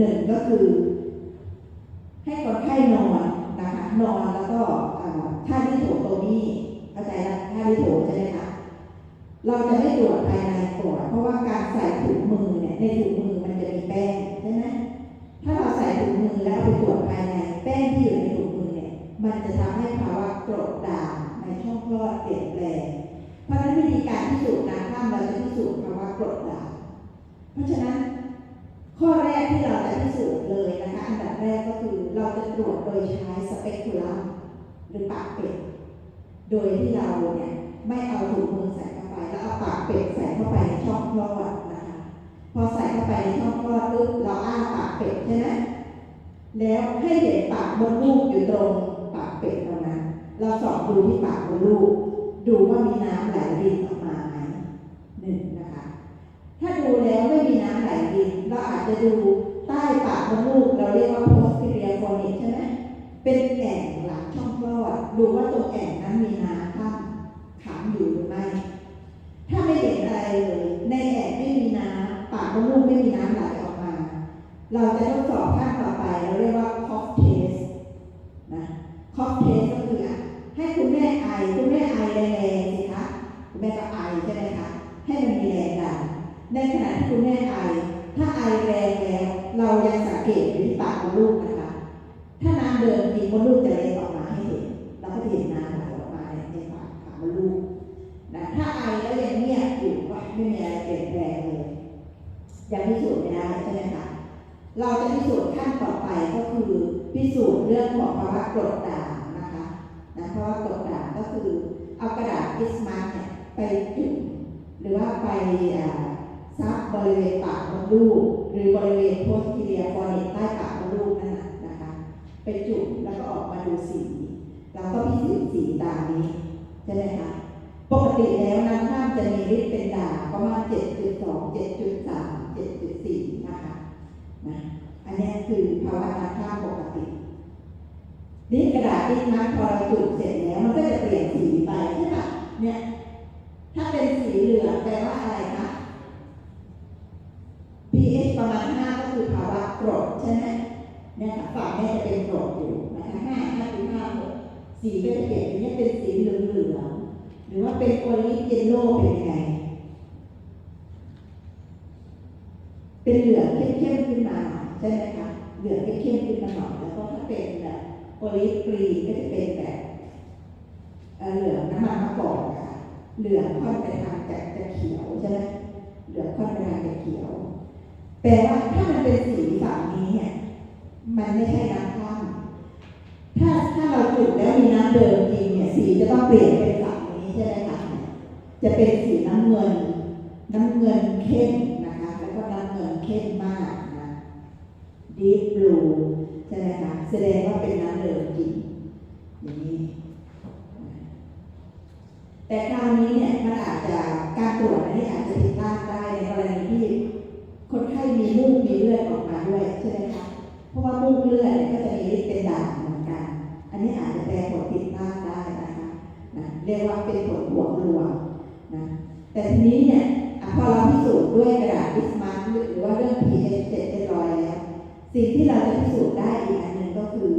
หนึ่งก็คือ ให้คนไข้นอนนะคะนอนแล้วก็อ่าท่าที่โถตัวนี้เข้าใจนะท่าที่โถใช่ไหมคะเราจะไม่ตรวจภายในก่อนเพราะว่าการใส่ถุงมือเนี่ยในถุงมือมันจะมีแป้งใช่ไหมถ้าเราใส่ถุงมือแล้วเอาไปตรวจภายในแป้งที่อยู่ในถุงมือเนี่ยมันจะทำให้ภาวะกรดด่างในช่องคลอดเปลี่ยนแปลงเพราะฉะนั้นวิธีการพิสูจน์การข้ามเราจะพิสูจน์ภาวะกรดด่างเพราะฉะนั้น ข้อแรกที่เราจะพิสูจน์เลยนะคะอันดับแรกก็คือเราจะตรวจโดยใช้สเปกคูลัมหรือปากเป็ดโดยที่เราเนี่ยไม่เอาถุงมือใส่เข้าไปแล้วเอาปากเป็ดใส่เข้าไปในช่องคลอดนะคะพอใส่เข้าไปในช่องคลอดปุ๊บเราอ้าปากเป็ดใช่ไหมแล้วให้เห็นปากมดลูกอยู่ตรงปากเป็ดตรงนั้นเราสอบดูที่ปากมดลูก ดูว่ามีน้ำไหลรินออกมาไหมหนึ่งนะคะ ถ้าดูแล้วไม่มีน้ำไหลรินเราอาจจะ ดูใต้ปากมดลูกเราเรียกว่า posterior phonic ใช่ไหมเป็นแอ่งหลังช่องคลอดดูว่าตรงแอ่งนั้นมีน้ำข้างขังอยู่หรือไม่ ถ้าไม่เห็นอะไรเลย ในแอ่งไม่มีน้ำปากมดลูกไม่มีน้ำไหลออกมา เราจะทดสอบขั้นต่อไปเราเรียกว่า cough test นะ cough test ก็คืออะให้คุณแม่ไอคุณแม่ไอแรงๆสิคะคุณแม่ก็ไอใช่ไหมคะให้มันมีแรงดันในขณะที่คุณแม่ไอ เราจะพิสูจน์ขั้นต่อไปก็คือพิสูจน์เรื่องของภาวะกรดด่างนะคะนะภาวะกรดด่างก็คือเอากระดาษพิสมาร์เนี่ยไปจุ่มหรือว่าไปซับบริเวณปากมดลูกหรือบริเวณโพสติเลียฟอนิกใต้ปากมดลูกนั่นนะนะคะ ไปจุ่มแล้วก็ออกมาดูสีแล้วก็พิสูจน์สีตามนี้ใช่ไหมคะปกติแล้วน้ำข้ามจะมีฤทธิ์เป็นด่างประมาณ 7.2 7.3 7.4 นะอันนี้คือภาวะน้ำข้าปกตินี่กระดาษที่น้ำพอเราจุดเสร็จแล้วมันก็จะเปลี่ยนสีไปใช่ปะเนี่ย ถ้าเป็นสีเหลืองแปลว่าอะไรคะ pH ประมาณ5ก็คือภาวะกรดใช่ไหมเนี่ยฝั่งเนี่ยจะเป็นกรดอยู่นะคะ5 5ถึง5 6สีก็จะเปลี่ยนเป็นเนี่ยเป็นสีเหลืองเหลืองหรือว่าเป็นโอลิฟเยลโล่เป็นยังไง เป็นเหลืองเข้มๆขึ้นมาหน่อย ใช่ไหมคะเหลืองเข้มๆขึ้นมาหน่อยแล้วก็ถ้าเป็นแบบโอลิฟรีก็จะเป็นแบบเหลืองน้ำมันมะกอกค่ะเหลืองค่อนไปทางจากจะเขียวใช่ไหมเหลืองค่อนไปทางจะเขียวแปลว่าถ้ามันเป็นสีฝั่งนี้เนี่ยมันไม่ใช่น้ำข้ามถ้าถ้าเราจุดแล้วมีน้ำเดิมจริงเนี่ยสีจะต้องเปลี่ยนเป็นฝั่งนี้ใช่ไหมคะจะเป็นสีน้ำเงิน น้ำเงินเข้มนะคะ แล้วก็น้ำเงินเข้มมาก นะ deep blue ใช่ไหมคะแสดงว่าเป็นน้ำเดิมจริงอย่างนี้แต่คราวนี้เนี่ยมันอาจจะการตรวจนนี้อาจจะผิดพลาดได้ในกรณีที่คนไข้มีมูกมีเลือดออกมาด้วยใช่ไหมคะเพราะว่ามูกเลือดเนี่ยก็จะมีเป็นด่างเหมือนกัน อันนี้อาจจะแปลผลผิดพลาดได้นะคะนะเรียกว่าเป็นผลบวกลวงนะแต่ทีนี้เนี่ยพอเราพิสูจน์ด้วยกระดาษบิสมาร์หรือว่าเรื่อง pH 7 สิ่งที่เราจะพิสูจน์ได้อีกอันหนึ่งก็คือ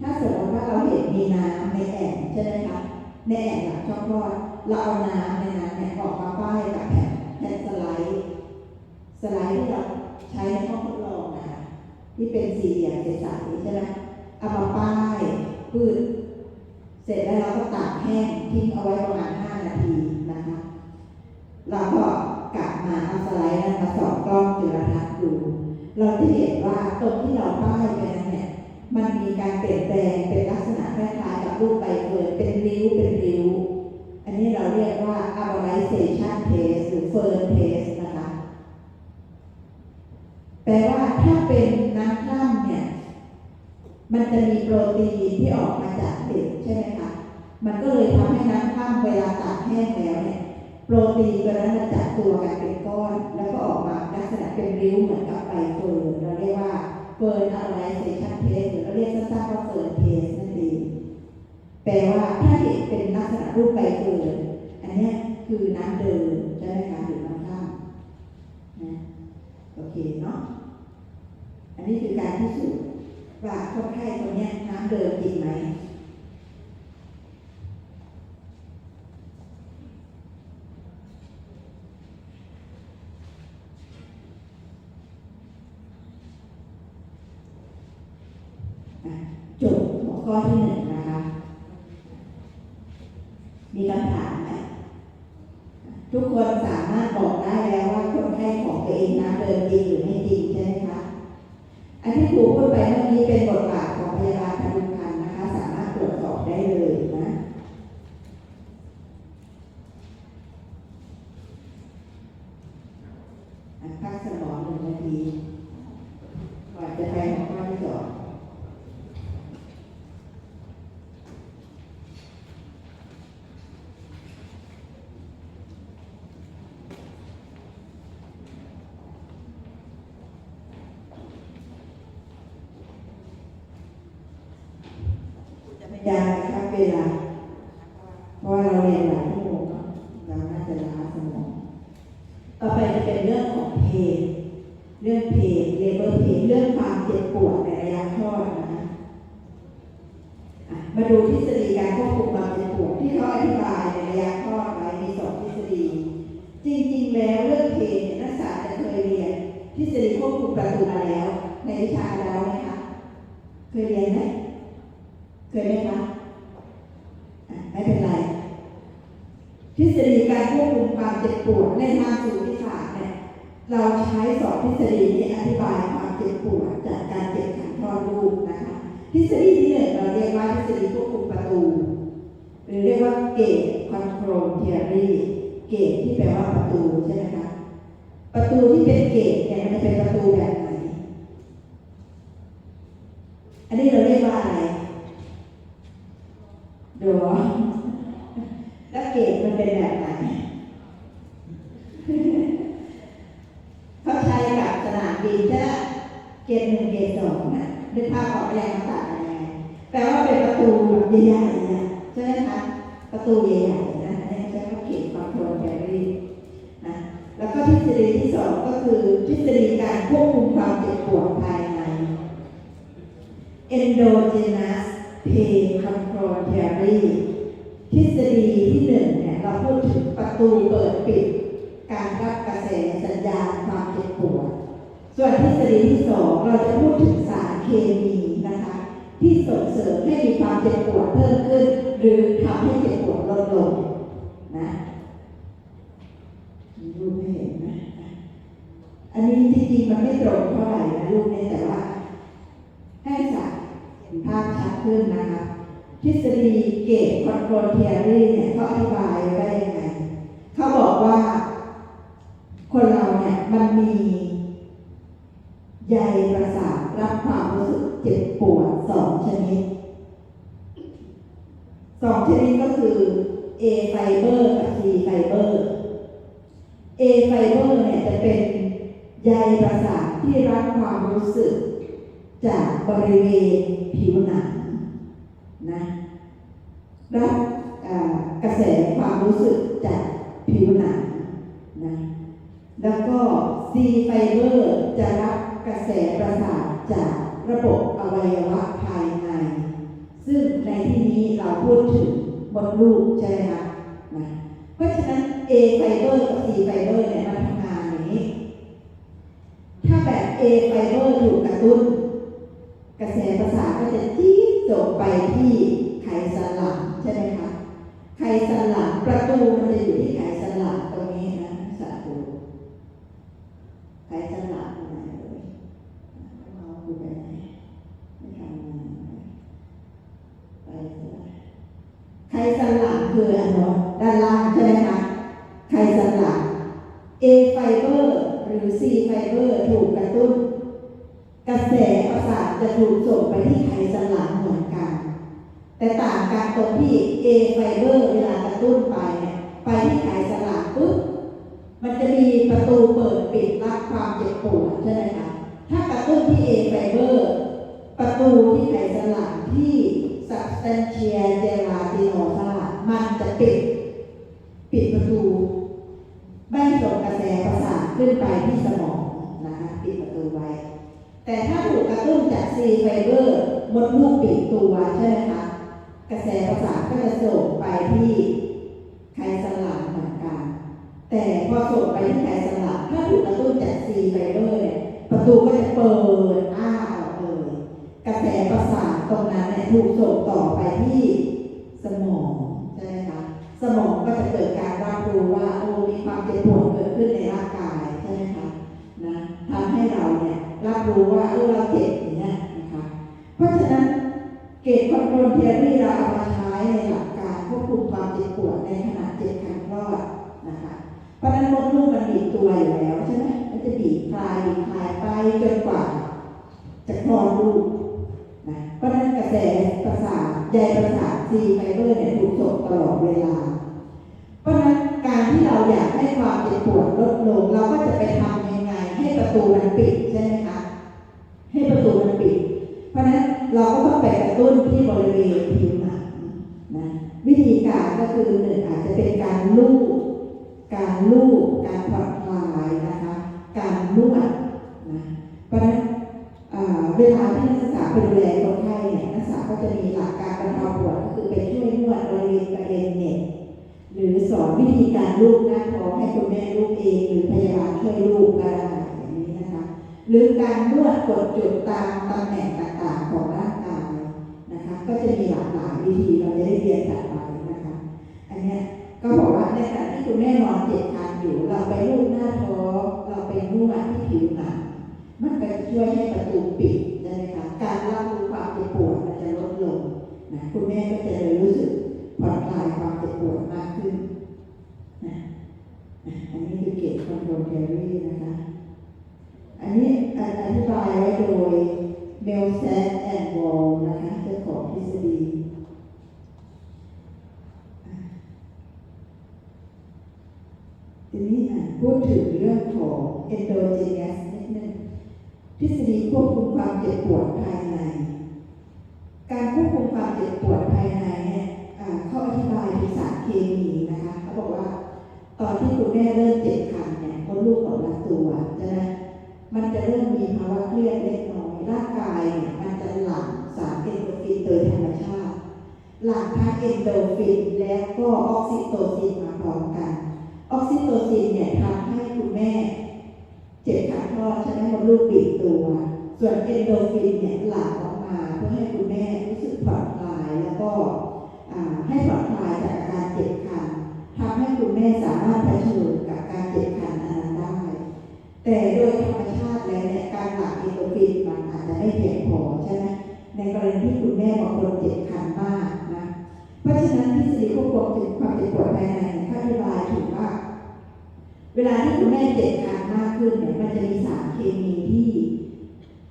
ถ้าสมมติว่าเราเห็นมีน้ำในแอ่งใช่ไหมคะในแอ่งหลังช่องคลอดเราเอาน้ำในนั้นเนี่ยออกมาป้ายกับแผ่นแผ่นสไลด์สไลด์ที่เราใช้ในห้องทดลองนะคะที่เป็นสี่เหลี่ยมใสๆใช่ไหมเอามาป้ายพืชเสร็จแล้วเราก็ตากแห้งทิ้งเอาไว้ประมาณ5นาทีนะคะเราก็กลับมาเอาสไลด์นั้นมาส่องกล้องจุลทรรศน์ดู เราจะเห็นว่าตรงที่เราป้ายไปนั้นเนี่ย มันมีการเปลี่ยนแปลงเป็นลักษณะคล้ายๆกับรูปใบเฟิร์นเป็นริ้วเป็นริ้ว อันนี้เราเรียกว่า arborization test หรือ fern test นะคะ แปลว่าถ้าเป็นน้ำคร่ำเนี่ย มันจะมีโปรตีนที่ออกมาจากเห็ดใช่ไหมคะ มันก็เลยทำให้น้ำคร่ำเวลาตากแห้งแล้วเนี่ย โปรตีนตัวนั้นมันจับตัวกันเป็นก้อน แล้วก็ออกมาลักษณะเป็นริ้วเหมือนกับใบเฟิร์นเราเรียกว่าเฟิร์นอะไรเซชันเทสหรือเราเรียกสั้นๆว่าเฟิร์นเทสนั่นเองแปลว่าถ้าเห็นเป็นลักษณะรูปใบเฟิร์นอันนี้คือน้ำเดิมใช่ไหมคะหรือน้ำข้ามนะโอเคเนาะอันนี้คือการพิสูจน์ว่าคนไข้คนนี้น้ำเดินจริงไหม อะจบหัวข้อ ที่หนึ่งนะคะ มีคำถามไหมทุกคนสามารถบอกได้แล้วว่าคนไข้ของตัวเองนะเดินจริงหรือไม่จริงใช่ไหมคะ อันที่ครูพูดไปเมื่อกี้เป็นบทบาทของพยาบาลพดุงคันนะคะ สามารถตรวจสอบได้เลยนะ อะพักสมองหนึ่งนาทีก่อนจะไปหัวข้อที่สอง จะพ ยายามนะครับเวลา เพราะว่าเราเรียนหลายชั่วโมงเราน่าจะล้าสมองต่อไปจะเป็นเรื่องของเพลเรื่องเพลเลเบอร์เพลเรื่องความเจ็บปวดในระยะคลอดนะมาดูทฤษฎีการควบคุมความเจ็บปวดที่เขาอธิบายในระยะคลอดไว้มีสองทฤษฎี จริงๆ แล้วเรื่องเพลเนี่ยนักศึกษาจะเคยเรียนทฤษฎีควบคุมประตูมาแล้ว ในวิชาแล้วไหมคะเคยเรียนไหมเคยไหมคะไม่เป็นไร ทฤษฎีการควบคุมความ เจ็บปวดในทางสูติศาสตร์เนี่ยเราใช้สองทฤษฎีนี้อธิบายความเจ็บปวดจากการเจ็บขันคลอดลูกนะคะทฤษฎีที่หนึ่งเราเรียกว่าทฤษฎีควบคุมประตูหรือเรียกว่าเกตคอนโทรลเทอรีเกตที่แปลว่าประตูใช่ไหมคะประตูที่เป็นเกตเนี่ยมันจะเป็นประตูแบบไหนอันนี้เราเรียกว่าอะไร ดอแล้วเกรดมันเป็นแบบไหน เขาใช้กับสนามบินใช่ไหมเกรดหนึ่งเกรดสองนะนึกภาพออกไหมยังต่างกันยังไงแปลว่าเป็นประตูแบบ ใหญ่ๆนะใช่ไหมคะประตูใหญ่ๆนะนนี้ใช้ว่าเกรดคอนโทรลแบรี่นะแล้วก็ทฤษฎีที่สองก็คือทฤษฎีการควบคุมความเจ็บปวดภายใน endogenous pain control theory ทฤษฎีที่หนึ่งเนี่ยเราพูดถึงประตูเปิดปิด การรับกระแสสัญญาณความเจ็บปวด ส่วนทฤษฎีที่สองเราจะพูดถึงสารเคมี ที่ส่งเสริมให้มีความเจ็บปวดเพิ่มขึ้น หรือทำให้เจ็บปวดลดลงนะรูปให้เห็นไหมอันนี้จริงๆมันไม่ตรงเท่าไหร่นะรูปนี้แต่ว่า ให้สักเห็นภาพชัดขึ้นนะคะทฤษฎีเกตคอนโทรลเทอรี่เนี่ยเขาอธิบายไว้ยังไงเขาบอกว่า คนเราเนี่ยมันมีใยประสาทรับความรู้สึกเจ็บปวดสองชนิด สองชนิดก็คือ A ไฟเบอร์กับ T ไฟเบอร์ A ไฟเบอร์เนี่ยจะเป็นใยประสาทที่รับความรู้สึก จากบริเวณผิวหนังนะรับกระแสความรู้สึกจากผิวหนังนะแล้วก็ C ไฟเบอร์จะรับกระแสประสาทจากระบบอวัยวะภาย ดลูกใช่ไหมคะนะเพราะฉะนั้น A ไฟเบอร์กับ C ไฟเบอร์เนี่ยมันทำงานอย่างนี้ ถ้าแบบ A ไฟเบอร์ถูกกระตุ้น กระแสประสาทก็จะจี๊ดส่งไปที่ไขสันหลังใช่ไหมคะไขสันหลังประตูมันจะอยู่ที่ไขสันหลังตรงนี้นะสัตว์ไขสันหลังอยู่ไหนเลยเอาดูไปไหนไม่ทำงานไปเสียไขสันหลังคืออันโนนด้านล่างใช่ไหมคะ ไขสันหลัง A ไฟเบอร์หรือ C ไฟเบอร์ถูกกระ ตุ้น กระแสประสาทจะถูกส่งไปที่ไขสันหลังเหมือนกัน แต่ต่างกันตรงที่ A ไฟเบอร์เวลากระตุ้นไปเนี่ยไปที่ไขสันหลังปุ๊บมันจะมีประตูเปิดปิดรับความเจ็บปวดใช่ไหมคะถ้ากระตุ้นที่ A ไฟเบอร์ประตูที่ไขสันหลังที่ substantia gelatinosa มันจะปิด ปิดประตูไม่ส่งกระแสประสาทขึ้นไปที่สมอง นะคะปิดประตูไว้ แต่ถ้าถูกกระตุ้นจากซีไฟเบอร์มดลูกปิดตัวใช่ไหมคะกระแสประสาทก็จะส่งไปที่ไขสันหลังเหมือนกันแต่พอส่งไปที่ไขสันหลังถ้าถูกกระตุ้นจากซีไฟเบอร์เนี่ยประตูก็จะเปิดอ้าออกเลยกระแสประสาทตรงนั้นเนี่ยถูกส่งต่อไปที่สมองใช่ไหมคะสมองก็จะเกิดการรับรู้ว่าโอ้มีความเจ็บปวดเกิด รับรู้ว่าเออเราเจ็บอย่างเงี้ยนะคะ เพราะฉะนั้นเกตคอนโทรลเทอรี่เราเอามาใช้ในหลักการควบคุมความเจ็บปวดในขณะเจ็บคันคลอดนะคะเพราะนั้นมดลูกมันบีบตัวอยู่แล้วใช่ไหมมันจะบีบคลายบีบคลายไปจนกว่าจะคลอดลูกนะเพราะฉะนั้นกระแสประสาทใยประสาทซีไฟเบอร์เนี่ยถูกส่งตลอดเวลา เพราะฉะนั้นการที่เราอยากให้ความเจ็บปวดลดลงเราก็จะไปทำ ให้ประตูมันปิดใช่ไหมคะ ให้ประตูมันปิด เพราะฉะนั้นเราก็ต้องไปกระตุ้นที่บริเวณผิวหนังนะวิธีการก็คือหนึ่งอาจจะเป็นการลูบการลูบการผ่อนคลายนะคะ การนวดนะเพราะฉะนั้นเวลาที่นักศึกษาไปดูแลคนไข้เนี่ยนักศึกษาก็จะมีหลักการบรรเทาปวดก็คือไปช่วยนวดบริเวณกระเด็นเนี่ยหรือสอนวิธีการลูบหน้าท้องให้คุณแม่ลูบเองหรือพยาบาลช่วยลูบก็ได้ หรือการนวดกดจุดตามตำแหน่งต่างๆของร่างกายนะคะ ก็จะมีหลากหลายวิธีเราจะได้เรียนจากไปนะคะ อันเนี้ยก็บอกว่าในขณะที่คุณแม่นอนเจ็บคันอยู่ เราไปลูบหน้าท้องเราไปนวดที่ผิวหนังมันก็ช่วยให้ประตูปิดใช่ไหมคะการรับรู้ความเจ็บปวดมันจะลดลงนะคุณแม่ก็จะเลยรู้สึกผ่อนคลายความเจ็บปวดมากขึ้นนะอะอันนี้คือเกตคอนโทรลเทอรี่นะคะ อันนี้อธิบายไว้โดยเมลแซนแอนด์วอลนะคะเจ้าของทฤษฎีทีนี้พูดถึงเรื่องของ endogenous นิดนึงทฤษฎีควบคุมความเจ็บปวดภายใน การควบคุมความเจ็บปวดภายในเนี่ยเขาอธิบายถึงสารเคมีนะคะเขาบอกว่า ตอนที่คุณแม่เริ่มเจ็บคันเนี่ยมดลูกของรัดตัวใช่ไหม มันจะเริ่มมีภาวะเครียดเล็กน้อยร่างกายมันจะหลั่งสารเอนโดรฟินโดยธรรมชาติ หลั่งทั้งเอนโดรฟินและก็ออกซิโตซินมาพร้อมกัน ออกซิโตซินเนี่ยทำให้คุณแม่ เจ็บขาคลอดใช่ไหมมดลูกบีบตัว ส่วนเอนโดรฟินเนี่ยหลั่งออกมาเพื่อให้คุณแม่รู้สึกผ่อนคลายแล้วก็ให้ผ่อนคลายจากอาการเจ็บคันทำให้คุณแม่สามารถเผชิญ ที่คุณแม่บางคนเจ็บคันมากนะ เพราะฉะนั้นทฤษฎีควบคุมถึงความเจ็บปวดภายในเขาอธิบายถึงว่า เวลาที่คุณแม่เจ็บคันมากขึ้นเนี่ยมันจะมีสารเคมีที่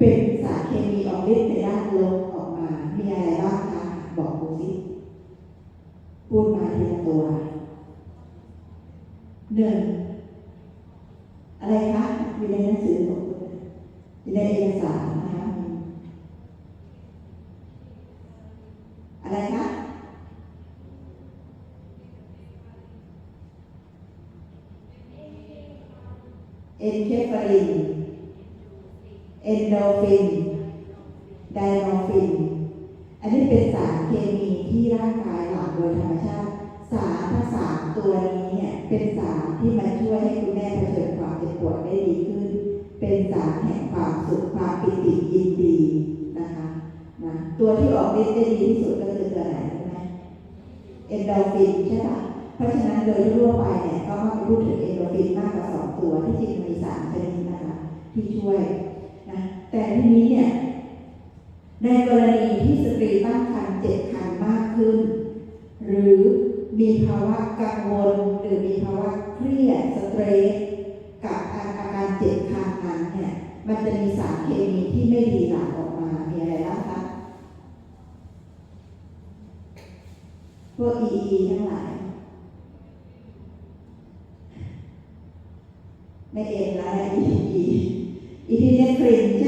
เป็นสารเคมีออกฤทธิ์ในด้านลบออกมา มีอะไรบ้างคะบอกดูสิพูดมาทีละตัวหนึ่งอะไรคะอยู่ในหนังสือของคุณอยู่ในเอกสารคะเอนเคฟารินเอนโดฟินไดโนฟิน อันนี้เป็นสารเคมีที่ ร่างกายหลั่งโดยธรรมชาติ สารทั้งสามตัวนี้เนี่ยเป็นสารที่มาช่วยให้คุณแม่เผชิญความเจ็บปวดได้ดีขึ้น เป็นสารแห่งความสุขความปิติยินดีนะคะนะตัวที่ออกฤทธิ์ได้ดีที่สุดก็คือตัวไหนใช่ไหมเอนโดรฟินใช่ปะเพราะฉะนั้นโดยทั่วไปเนี่ยก็มักจะพูดถึงเอนโดรฟินมากกว่าสองตัวที่จริงมีสามชนิดนะคะที่ช่วยนะแต่ทีนี้เนี่ย ในกรณีที่สตรีตั้งครรภ์เจ็บคันมากขึ้น หรือมีภาวะกังวล หรือมีภาวะเครียดสเตรสกับอาการเจ็บคันนั้นเนี่ยมันจะมีสารเคมีที่ไม่ดีหลั่งออกมา มีอะไรบ้างคะพวก EE ทั้งหลายไม่เอ็นแล้วนะ EE อีพีเนฟริน